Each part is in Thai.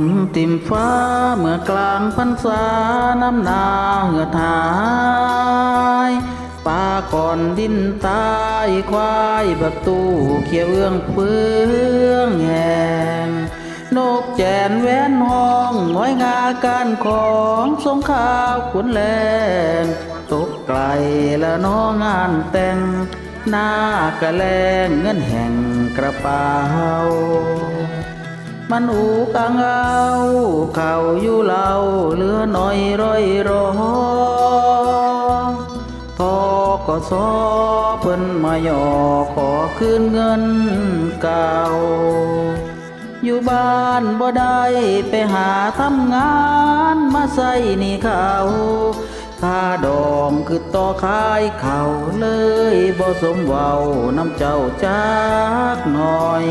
นติมฟ้าเมื่อกลางพรรษาน้ำนาเหือดหายป่าก่อนดินตายควายบักตู้เขียวเอื้องเฟืองแหงนกแจนแว้นห้องง้อยงาการของสงข้าวขุนแลงตกไกลและน้องงานแต่ง หน้ากระแลงเงินแห่งกระเป๋า มันอูกังเอาเข่าอยู่เหล่าเหลือหน่อยร้อยรอทอก็ซอเพิ่นมาหยอขอคืนเงินเก่า อยู่บ้านบ่ได้ไปหาทำงานมาใส่หนี่เขาค่าดองคือต่อขายเขาเลยบ่สมเว้าน้ำเจ้าจักหน่อย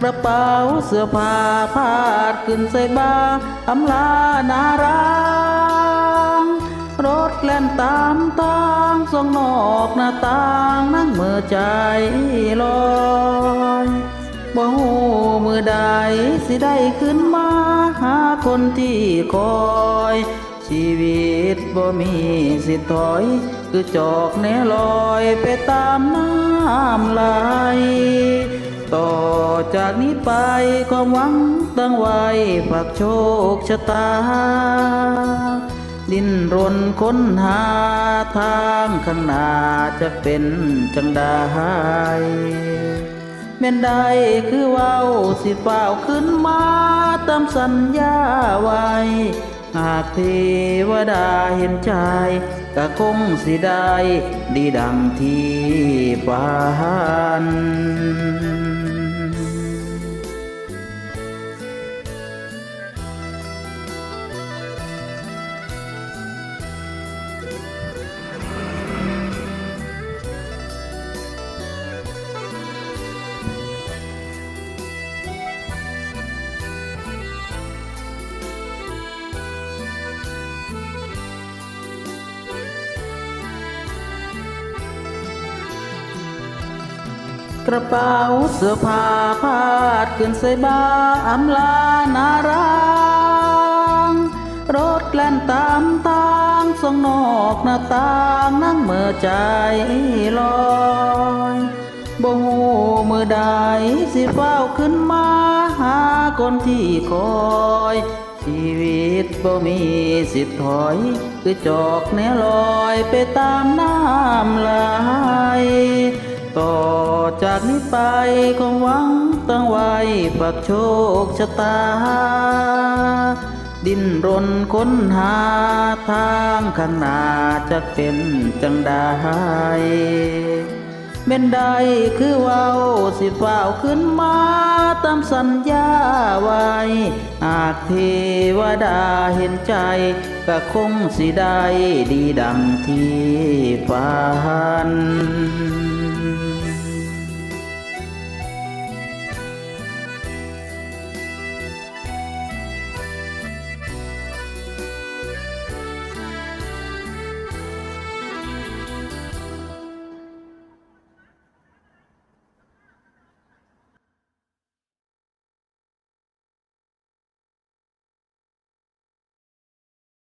กระเป๋าเสื้อผ้าพาดขึ้นใส่บ้าอำลานารังรถแล่นตามทางส่องนอกหน้าต่างนั่งเมื่อใจลอยบ่หูมือใดสิได้ขึ้นมาหาคนที่คอย ชีวิตบ่มีสิถอย คือจอกแนลอยไปตามน้ำไหล จากนี้ไปความหวังตั้งไว้ฝากโชคชะตา ดิ้นรนค้นหาทางข้างหน้าจะเป็นจังได้แม่นไดคือเว้าสิเฝ้าวขึ้นมาตามสัญญาไว้ หากเทวดาเห็นใจก็คงสิได้ดีดังที่ฝัน กระเป๋าเสื้อผ้าพาดขึ้นใส่บ้าอำลานารังรถแล่นตามทางส่องนอกหน้าต่างนั่งเมื่อใจลอยบ่หูมือใดสิเฝ้าขึ้นมาหาคนที่คอยชีวิตบ่มีสิทถอย คือจอกแนลอยไปตามน้ำไหล ต่อจากนี้ไปคงหวังตั้งไว้ฝากโชคชะตา ดิ้นรนค้นหาทางข้างหน้าจะเป็นจังได้เม่นใดคือเว้าสิฝ้าวขึ้นมาตามสัญญาไว้หากเทวดาเห็นใจก็คงสิได้ดีดังที่ฝัน